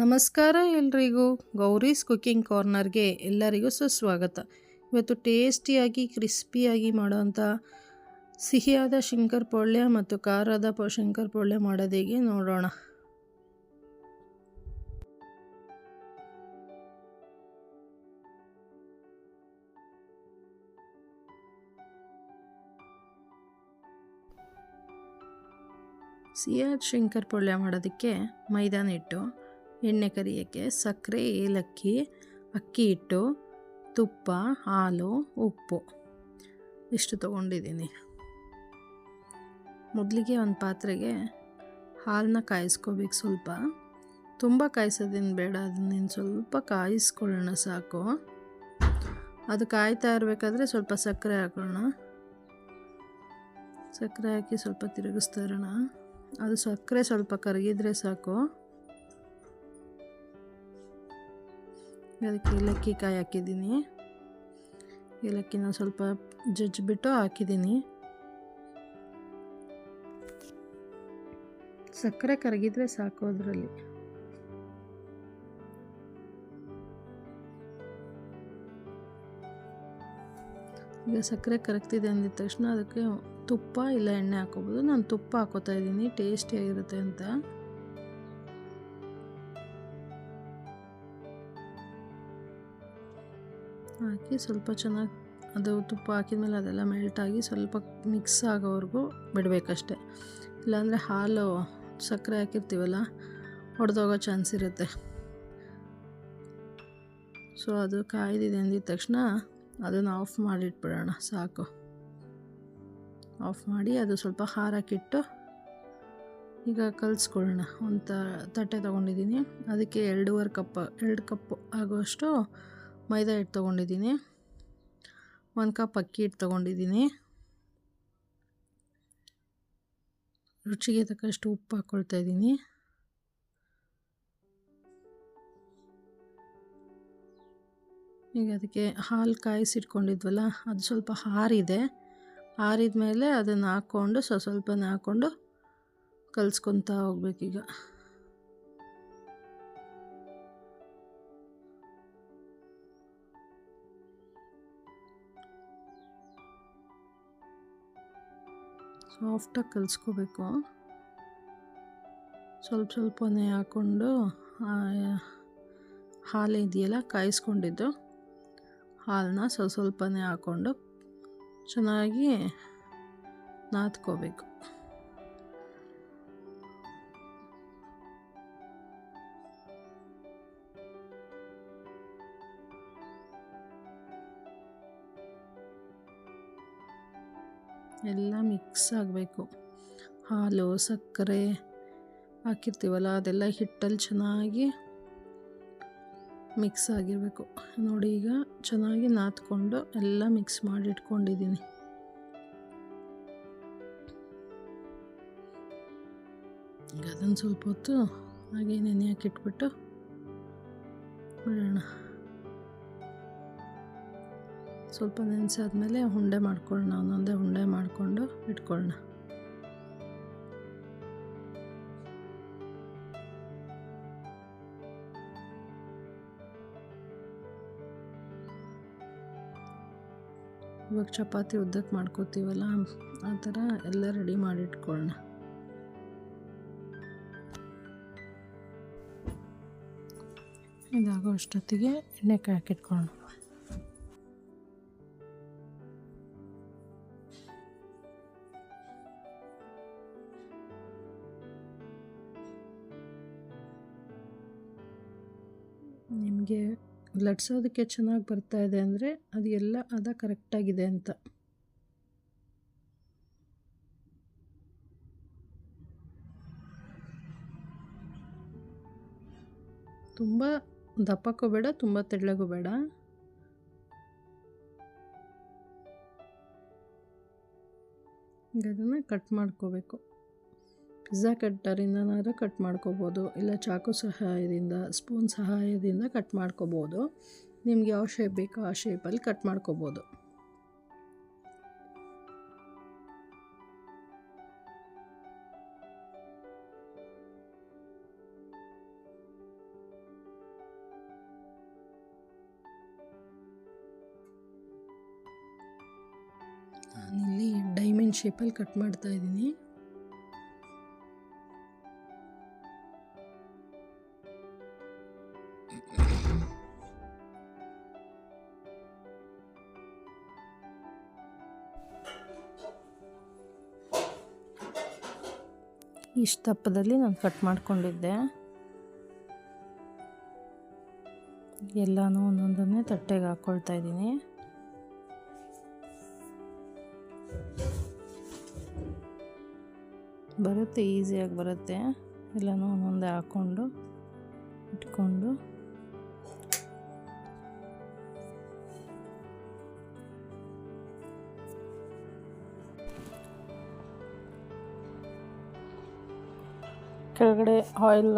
ನಮಸ್ಕಾರ ಎಲ್ರಿಗೂ. ಗೌರೀಸ್ ಕುಕ್ಕಿಂಗ್ ಕಾರ್ನರ್ಗೆ ಎಲ್ಲರಿಗೂ ಸುಸ್ವಾಗತ. ಇವತ್ತು ಟೇಸ್ಟಿಯಾಗಿ, ಕ್ರಿಸ್ಪಿಯಾಗಿ ಮಾಡೋವಂಥ ಸಿಹಿಯಾದ ಶಂಕರ್ ಪೊಳ್ಳೆ ಮತ್ತು ಖಾರದ ಪ, ಶಂಕರ್ ಪೊಳ್ಳೆ ಮಾಡೋದೇಗೆ ನೋಡೋಣ. ಸಿಹಿಯಾದ ಶಂಕರ್ ಪೊಳ್ಳೆ ಮಾಡೋದಕ್ಕೆ ಮೈದಾನ ಹಿಟ್ಟು ಎಣ್ಣೆ ಕರಿಯೋಕ್ಕೆ ಸಕ್ಕರೆ, ಏಲಕ್ಕಿ, ಅಕ್ಕಿ ಹಿಟ್ಟು, ತುಪ್ಪ, ಹಾಲು, ಉಪ್ಪು. ಇಷ್ಟು ತೊಗೊಂಡಿದ್ದೀನಿ. ಮೊದಲಿಗೆ ಒಂದು ಪಾತ್ರೆಗೆ ಹಾಲನ್ನ ಕಾಯಿಸ್ಕೋಬೇಕು ಸ್ವಲ್ಪ. ತುಂಬ ಕಾಯಿಸೋದೇನು ಬೇಡ ಅದನ್ನೇನು ಸ್ವಲ್ಪ ಕಾಯಿಸ್ಕೊಳ್ಳೋಣ ಸಾಕು. ಅದು ಕಾಯ್ತಾ ಇರಬೇಕಾದ್ರೆ ಸ್ವಲ್ಪ ಸಕ್ಕರೆ ಹಾಕೋಣ ಸಕ್ಕರೆ ಹಾಕಿ ಸ್ವಲ್ಪ ತಿರುಗಿಸ್ತಾ ಇರೋಣ. ಅದು ಸಕ್ಕರೆ ಸ್ವಲ್ಪ ಕರಗಿದ್ರೆ ಸಾಕು. ಅದಕ್ಕೆ ಏಲಕ್ಕಿ ಕಾಯಿ ಹಾಕಿದ್ದೀನಿ. ಏಲಕ್ಕಿನ ಸ್ವಲ್ಪ ಜಜ್ಜಿಬಿಟ್ಟು ಹಾಕಿದ್ದೀನಿ. ಸಕ್ಕರೆ ಕರಗಿದ್ರೆ ಸಾಕು ಅದರಲ್ಲಿ. ಈಗ ಸಕ್ಕರೆ ಕರಗ್ತಿದೆ ಅಂದಿದ ತಕ್ಷಣ ಅದಕ್ಕೆ ತುಪ್ಪ ಇಲ್ಲ ಎಣ್ಣೆ ಹಾಕೋಬೋದು. ನಾನು ತುಪ್ಪ ಹಾಕೋತಾ ಇದ್ದೀನಿ, ಟೇಸ್ಟಿಯಾಗಿರುತ್ತೆ ಅಂತ. ಹಾಕಿ ಸ್ವಲ್ಪ ಚೆನ್ನಾಗಿ ಅದು ತುಪ್ಪ ಹಾಕಿದ ಮೇಲೆ ಅದೆಲ್ಲ ಮೆಲ್ಟಾಗಿ ಸ್ವಲ್ಪ ಮಿಕ್ಸ್ ಆಗೋವರೆಗೂ ಬಿಡಬೇಕಷ್ಟೆ. ಇಲ್ಲಾಂದರೆ ಹಾಲು ಸಕ್ಕರೆ ಹಾಕಿರ್ತೀವಲ್ಲ ಹೊಡೆದೋಗೋ ಚಾನ್ಸ್ ಇರುತ್ತೆ. ಸೊ ಅದು ಕಾಯ್ದಿದೆ ಅಂದಿದ ತಕ್ಷಣ ಅದನ್ನು ಆಫ್ ಮಾಡಿಟ್ಬಿಡೋಣ, ಸಾಕು. ಆಫ್ ಮಾಡಿ ಅದು ಸ್ವಲ್ಪ ಹಾರಕ್ಕಿಟ್ಟು ಈಗ ಕಲಿಸ್ಕೊಳ್ಳೋಣ. ಒಂದು ತಟ್ಟೆ ತೊಗೊಂಡಿದ್ದೀನಿ ಅದಕ್ಕೆ ಎರಡೂವರೆ ಕಪ್, ಎರಡು ಕಪ್ ಆಗುವಷ್ಟು ಮೈದಾ ಹಿಟ್ಟು ತೊಗೊಂಡಿದ್ದೀನಿ. ಒಂದು ಕಪ್ ಅಕ್ಕಿ ಹಿಟ್ಟು ತೊಗೊಂಡಿದ್ದೀನಿ. ರುಚಿಗೆ ತಕ್ಕಷ್ಟು ಉಪ್ಪು ಹಾಕ್ಕೊಳ್ತಾ ಇದ್ದೀನಿ. ಈಗ ಅದಕ್ಕೆ ಹಾಲು ಕಾಯಿಸಿಟ್ಕೊಂಡಿದ್ವಲ್ಲ, ಅದು ಸ್ವಲ್ಪ ಹಾರಿದೆ. ಆರಿದ ಮೇಲೆ ಅದನ್ನು ಹಾಕ್ಕೊಂಡು ಸ್ವಲ್ಪ ಹಾಕ್ಕೊಂಡು ಕಲಿಸ್ಕೊತಾ ಹೋಗ್ಬೇಕೀಗ. ಸಾಫ್ಟಾಗಿ ಕಲಿಸ್ಕೋಬೇಕು. ಸ್ವಲ್ಪ ಸ್ವಲ್ಪನೇ ಹಾಕ್ಕೊಂಡು ಹಾಲು ಇದೆಯಲ್ಲ ಕಾಯಿಸ್ಕೊಂಡಿದ್ದು. ಹಾಲನ್ನ ಸ್ವಲ್ಪ ಸ್ವಲ್ಪನೇ ಹಾಕ್ಕೊಂಡು ಚೆನ್ನಾಗಿ ನಾದ್ಕೋಬೇಕು. ಎಲ್ಲ ಮಿಕ್ಸ್ ಆಗಬೇಕು. ಹಾಲು, ಸಕ್ಕರೆ ಹಾಕಿರ್ತೀವಲ್ಲ, ಅದೆಲ್ಲ ಹಿಟ್ಟಲ್ಲಿ ಚೆನ್ನಾಗಿ ಮಿಕ್ಸ್ ಆಗಿರಬೇಕು. ನೋಡಿ ಈಗ ಚೆನ್ನಾಗಿ ನಾದ್ಕೊಂಡು ಎಲ್ಲ ಮಿಕ್ಸ್ ಮಾಡಿ ಇಟ್ಕೊಂಡಿದ್ದೀನಿ ಈಗ ಅದನ್ನು ಸ್ವಲ್ಪ ಹೊತ್ತು ಹಾಗೆ ನೆನೆ ಹಾಕಿಟ್ಬಿಟ್ಟು ಬಿಡೋಣ. ಸ್ವಲ್ಪ ನೆನೆಸಾದ್ಮೇಲೆ ಉಂಡೆ ಮಾಡ್ಕೊಳ್ಳೋಣ, ಒಂದೊಂದೇ ಉಂಡೆ ಮಾಡಿಕೊಂಡು ಇಟ್ಕೊಳ್ಳೋಣ. ಇವಾಗ ಚಪಾತಿ ಉದ್ದಕ್ಕೆ ಮಾಡ್ಕೋತೀವಲ್ಲ, ಆ ಥರ ಎಲ್ಲ ರೆಡಿ ಮಾಡಿ ಇಟ್ಕೊಳ್ಳೋಣ ಇದಾಗೋ ಅಷ್ಟೊತ್ತಿಗೆ ಎಣ್ಣೆ ಹಾಕಿಟ್ಕೊಳ್ಳೋಣ ನಿಮಗೆ ಲಟ್ಸೋದಕ್ಕೆ ಚೆನ್ನಾಗಿ ಬರ್ತಾ ಇದೆ ಅಂದರೆ ಅದು ಎಲ್ಲ ಅದ ಕರೆಕ್ಟಾಗಿದೆ ಅಂತ. ತುಂಬ ದಪ್ಪಕ್ಕೂ ಬೇಡ, ತುಂಬ ತೆಳ್ಳಗೂ ಬೇಡ. ಈಗ ಅದನ್ನು ಕಟ್ ಮಾಡ್ಕೋಬೇಕು. ಪಿಜ್ಜಾ ಕಟ್ಟರಿಂದ ಕಟ್ ಮಾಡ್ಕೋಬೋದು, ಇಲ್ಲ ಚಾಕು ಸಹಾಯದಿಂದ, ಸ್ಪೂನ್ ಸಹಾಯದಿಂದ ಕಟ್ ಮಾಡ್ಕೋಬೋದು. ನಿಮ್ಗೆ ಯಾವ ಶೇಪ್ ಬೇಕೋ ಆ ಶೇಪಲ್ಲಿ ಕಟ್ ಮಾಡ್ಕೋಬೋದು. ನಾನಿಲ್ಲಿ ಡೈಮಂಡ್ ಶೇಪಲ್ಲಿ ಕಟ್ ಮಾಡ್ತಾ ಇದ್ದೀನಿ. ಇಷ್ಟು ದಪ್ಪದಲ್ಲಿ ನಾನು ಕಟ್ ಮಾಡಿಕೊಂಡಿದ್ದೆ. ಎಲ್ಲನೂ ಒಂದೊಂದನ್ನೇ ತಟ್ಟೆಗೆ ಹಾಕ್ಕೊಳ್ತಾ ಇದ್ದೀನಿ. ಬರುತ್ತೆ ಈಸಿಯಾಗಿ ಬರುತ್ತೆ. ಎಲ್ಲನೂ ಒಂದೊಂದೇ ಹಾಕ್ಕೊಂಡು ಇಟ್ಕೊಂಡು. ಕೆಳಗಡೆ ಆಯಿಲ್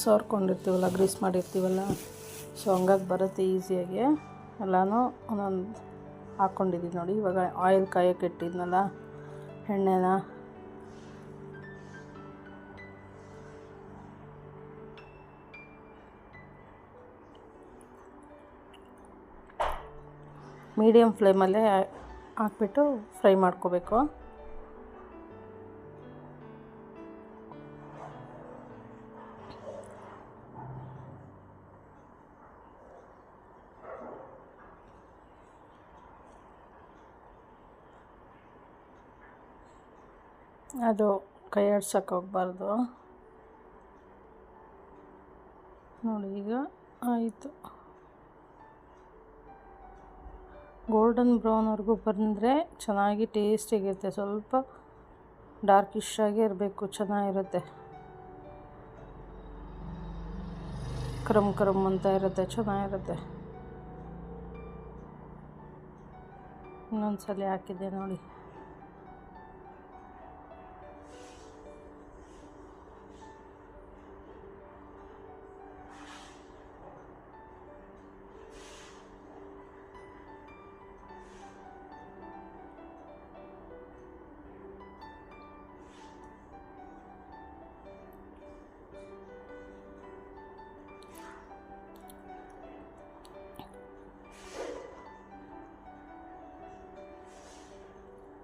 ಸೋರ್ಕೊಂಡಿರ್ತೀವಲ್ಲ ಗ್ರೀಸ್ ಮಾಡಿರ್ತೀವಲ್ಲ ಸೊ ಹಂಗಾಗಿ ಬರುತ್ತೆ ಈಸಿಯಾಗಿ ಎಲ್ಲನೂ ಒಂದೊಂದು ಹಾಕ್ಕೊಂಡಿದ್ದೀನಿ ನೋಡಿ. ಇವಾಗ ಆಯಿಲ್ ಕಾಯೋಕೆ ಇಟ್ಟಿದ್ನಲ್ಲ, ಎಣ್ಣೆನ. ಮೀಡಿಯಮ್ ಫ್ಲೇಮಲ್ಲೇ ಹಾಕ್ಬಿಟ್ಟು ಫ್ರೈ ಮಾಡ್ಕೋಬೇಕು. ಅದು ಕೈ ಆಡ್ಸೋಕೆ ಹೋಗ್ಬಾರ್ದು. ನೋಡಿ, ಈಗ ಆಯಿತು. ಗೋಲ್ಡನ್ ಬ್ರೌನ್ವರೆಗೂ ಬಂದರೆ ಚೆನ್ನಾಗಿ ಟೇಸ್ಟಿಗಿರುತ್ತೆ ಸ್ವಲ್ಪ ಡಾರ್ಕಿಶ್ ಆಗಿ ಇರಬೇಕು, ಚೆನ್ನಾಗಿರುತ್ತೆ. ಕ್ರಮ್ ಕ್ರಮ್ ಅಂತ ಇರುತ್ತೆ, ಚೆನ್ನಾಗಿರುತ್ತೆ. ಇನ್ನೊಂದ್ಸಲ ಹಾಕಿದ್ದೆ ನೋಡಿ.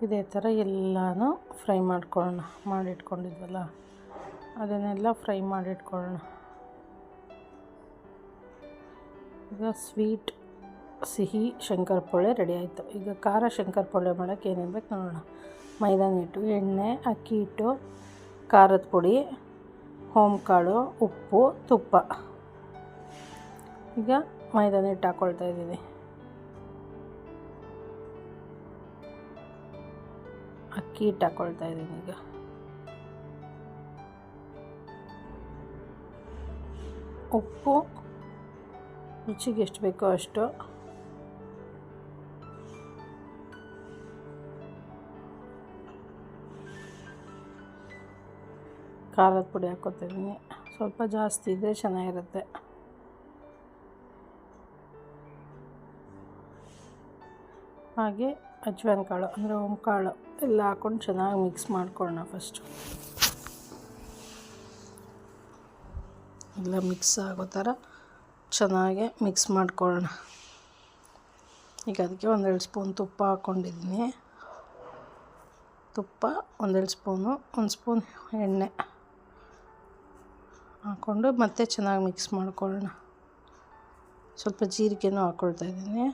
ಇದೇ ಥರ ಎಲ್ಲನೂ ಫ್ರೈ ಮಾಡ್ಕೊಳ್ಳೋಣ, ಮಾಡಿಟ್ಕೊಂಡಿದ್ವಲ್ಲ? ಅದನ್ನೆಲ್ಲ ಫ್ರೈ ಮಾಡಿಟ್ಕೊಳ್ಳೋಣ. ಈಗ ಸ್ವೀಟ್, ಸಿಹಿ, ಶಂಕರಪೊಳೆ ರೆಡಿ ಆಯಿತು. ಈಗ ಖಾರ ಶಂಕರಪೊಳೆ ಮಾಡೋಕ್ಕೆ ಏನೇನು ಬೇಕು ನೋಡೋಣ. ಮೈದಾನ ಹಿಟ್ಟು ಎಣ್ಣೆ, ಅಕ್ಕಿ ಹಿಟ್ಟು, ಖಾರದ ಪುಡಿ ಕಾಳು ಉಪ್ಪು, ತುಪ್ಪ. ಈಗ ಮೈದಾನ ಹಿಟ್ಟು ಹಾಕ್ಕೊಳ್ತಾ ಇದ್ದೀನಿ ಹಿಟ್ಟು ಹಾಕ್ಕೊಳ್ತಾ ಇದ್ದೀನಿ ಈಗ. ಉಪ್ಪು, ರುಚಿಗೆ ಎಷ್ಟು ಬೇಕೋ ಅಷ್ಟು. ಖಾರದ ಪುಡಿ ಹಾಕೋತಿದ್ದೀನಿ ಸ್ವಲ್ಪ ಜಾಸ್ತಿ ಇದ್ದರೆ ಚೆನ್ನಾಗಿರುತ್ತೆ. ಹಾಗೆ ಅಜ್ವಾನ್ ಕಾಳು ಅಂದರೆ ಕಾಳು ಎಲ್ಲ ಹಾಕ್ಕೊಂಡು ಚೆನ್ನಾಗಿ ಮಿಕ್ಸ್ ಮಾಡ್ಕೊಳ್ಳೋಣ ಫಸ್ಟು. ಎಲ್ಲ ಮಿಕ್ಸ್ ಆಗೋ ಥರ ಚೆನ್ನಾಗೆ ಮಿಕ್ಸ್ ಮಾಡ್ಕೊಳ್ಳೋಣ. ಈಗ ಅದಕ್ಕೆ ಒಂದೆರಡು ಸ್ಪೂನ್ ತುಪ್ಪ ಹಾಕ್ಕೊಂಡಿದ್ದೀನಿ. ತುಪ್ಪ, ಒಂದೆರಡು ಸ್ಪೂನು, ಒಂದು ಸ್ಪೂನ್ ಎಣ್ಣೆ ಹಾಕ್ಕೊಂಡು ಮತ್ತೆ ಚೆನ್ನಾಗಿ ಮಿಕ್ಸ್ ಮಾಡ್ಕೊಳ್ಳೋಣ. ಸ್ವಲ್ಪ ಜೀರಿಗೆನೂ ಹಾಕ್ಕೊಳ್ತಾ ಇದ್ದೀನಿ.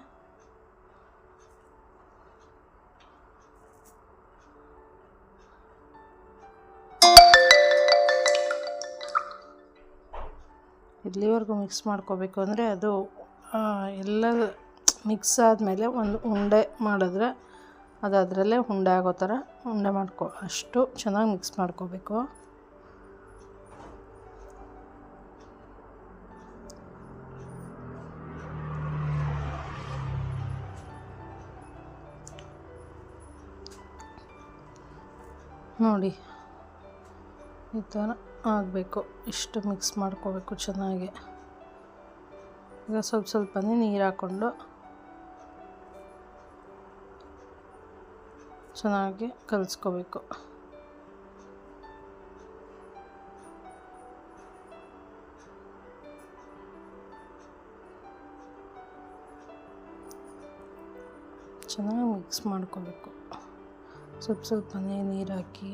ಇಲ್ಲಿವರೆಗೂ ಮಿಕ್ಸ್ ಮಾಡ್ಕೋಬೇಕು ಅಂದರೆ ಅದು ಎಲ್ಲ ಮಿಕ್ಸ್ ಆದಮೇಲೆ ಒಂದು ಉಂಡೆ ಮಾಡಿದ್ರೆ ಅದು ಅದರಲ್ಲೇ ಉಂಡೆ ಆಗೋ ಥರ ಉಂಡೆ ಮಾಡ್ಕೊ, ಅಷ್ಟು ಚೆನ್ನಾಗಿ ಮಿಕ್ಸ್ ಮಾಡ್ಕೋಬೇಕು. ನೋಡಿ, ಈ ಥರ. ಆಗಬೇಕು. ಇಷ್ಟು ಮಿಕ್ಸ್ ಮಾಡ್ಕೋಬೇಕು ಚೆನ್ನಾಗಿ. ಈಗ ಸ್ವಲ್ಪ ಸ್ವಲ್ಪನೇ ನೀರು ಹಾಕ್ಕೊಂಡು ಚೆನ್ನಾಗಿ ಕಲಿಸ್ಕೋಬೇಕು. ಚೆನ್ನಾಗಿ ಮಿಕ್ಸ್ ಮಾಡ್ಕೋಬೇಕು. ಸ್ವಲ್ಪ ಸ್ವಲ್ಪನೇ ನೀರು ಹಾಕಿ.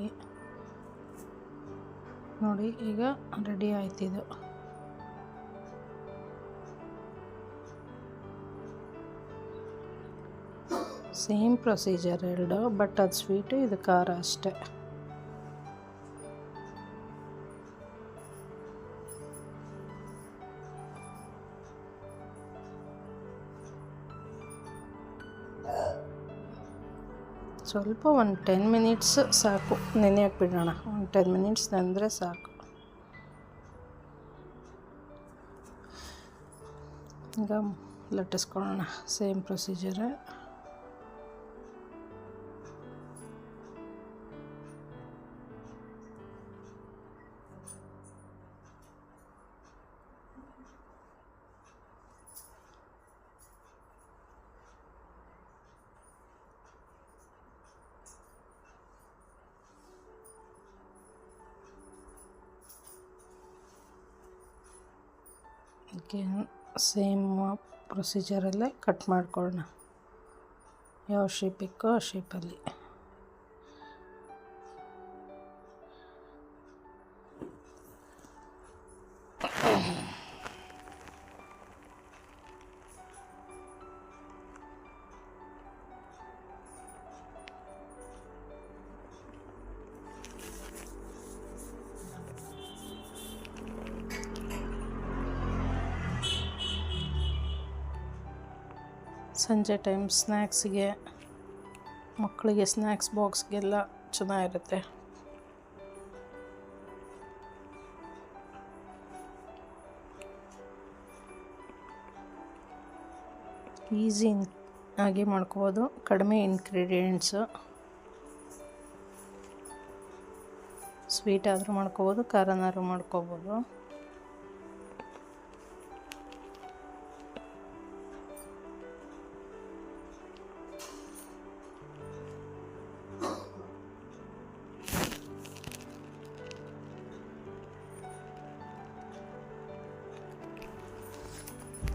ನೋಡಿ ಈಗ ರೆಡಿ ಆಯ್ತಿದು ಸೇಮ್ ಪ್ರೊಸೀಜರ್ ಎರಡು ಬಟ್ ಅದು ಸ್ವೀಟು ಇದು ಖಾರ ಅಷ್ಟೇ. ಸ್ವಲ್ಪ ಒಂದು ಟೆನ್ ಮಿನಿಟ್ಸ್ ಸಾಕು. ನೆನೆ ಹಾಕ್ಬಿಡೋಣ. ಒಂದು ಟೆನ್ ಮಿನಿಟ್ಸ್ ನೆನೆದ್ರೆ ಸಾಕು. ಈಗ ಲಟ್ಟಿಸ್ಕೊಳ್ಳೋಣ. Same procedure. ಅದಕ್ಕೆ ಸೇಮ್ ಪ್ರೊಸೀಜರಲ್ಲೇ ಕಟ್ ಮಾಡ್ಕೊಳ್ಳೋಣ ಯಾವ ಶೇಪ್ ಬೇಕೋ ಆ ಶೇಪಲ್ಲಿ ಸಂಜೆ ಟೈಮ್ ಸ್ನ್ಯಾಕ್ಸ್ಗೆ, ಮಕ್ಕಳಿಗೆ ಸ್ನ್ಯಾಕ್ಸ್ ಬಾಕ್ಸ್ಗೆಲ್ಲ ಚೆನ್ನಾಗಿರುತ್ತೆ. ಈಸಿ ಆಗಿ ಮಾಡ್ಕೋಬೋದು. ಕಡಿಮೆ ಇನ್ಗ್ರೀಡಿಯೆಂಟ್ಸು ಸ್ವೀಟ್ ಆದರೂ ಮಾಡ್ಕೋಬೋದು, ಖಾರನಾದ್ರೂ ಮಾಡ್ಕೋಬೋದು.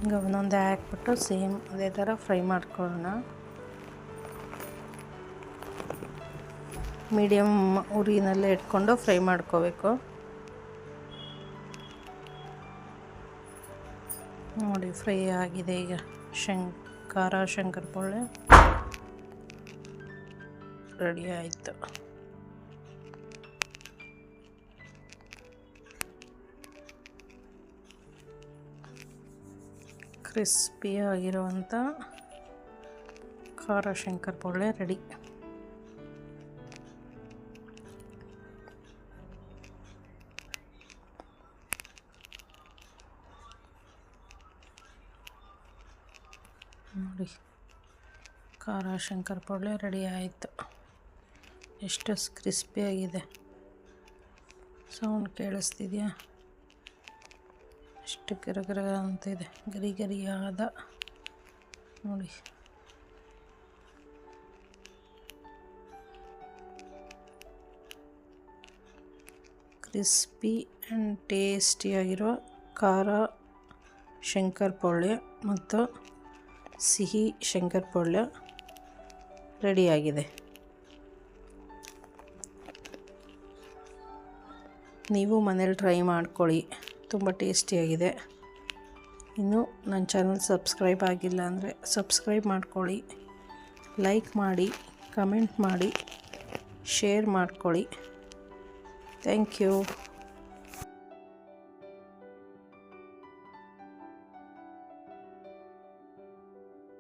ಈಗ ಹಾಕ್ಬಿಟ್ಟು ಸೇಮ್ ಅದೇ ಥರ ಫ್ರೈ ಮಾಡ್ಕೊಳ್ಳೋಣ. ಮೀಡಿಯಮ್ ಉರಿನಲ್ಲೇ ಇಟ್ಕೊಂಡು ಫ್ರೈ ಮಾಡ್ಕೋಬೇಕು. ನೋಡಿ ಫ್ರೈ ಆಗಿದೆ ಈಗ. ಶಂಕ್, ಖಾರ ಶಂಕರ ಪೊಳ್ಳೆ ರೆಡಿ ಆಯಿತು. ಕ್ರಿಸ್ಪಿಯಾಗಿರುವಂಥ ಖಾರ ಶಂಕರ ಪೊಳ್ಳೆ ರೆಡಿ. ನೋಡಿ ಖಾರ ಶಂಕರ ಪೊಳ್ಳೆ ರೆಡಿ ಆಯಿತು. ಎಷ್ಟು ಕ್ರಿಸ್ಪಿಯಾಗಿದೆ ಸೌಂಡ್ ಕೇಳಿಸ್ತಿದೆಯಾ? ಎಷ್ಟು ಅಂತ ಇದೆ. ಗರಿ ಗರಿಯಾದ ನೋಡಿ. ಕ್ರಿಸ್ಪಿ ಆ್ಯಂಡ್ ಟೇಸ್ಟಿಯಾಗಿರುವ ಖಾರ ಶಂಕರ್ ಪೊಳ್ಳೆ ಮತ್ತು ಸಿಹಿ ಶಂಕರ್ ಪೊಳ್ಳೆ ರೆಡಿಯಾಗಿದೆ ನೀವು ಮನೇಲಿ ಟ್ರೈ ಮಾಡ್ಕೊಳ್ಳಿ. ತುಂಬ ಟೇಸ್ಟಿಯಾಗಿದೆ. ಇನ್ನು ನನ್ನ ಚಾನಲ್ ಸಬ್ಸ್ಕ್ರೈಬ್ ಆಗಿಲ್ಲ ಅಂದರೆ ಸಬ್ಸ್ಕ್ರೈಬ್ ಮಾಡ್ಕೊಳ್ಳಿ. ಲೈಕ್ ಮಾಡಿ, ಕಮೆಂಟ್ ಮಾಡಿ, ಶೇರ್ ಮಾಡ್ಕೊಳ್ಳಿ. Thank you.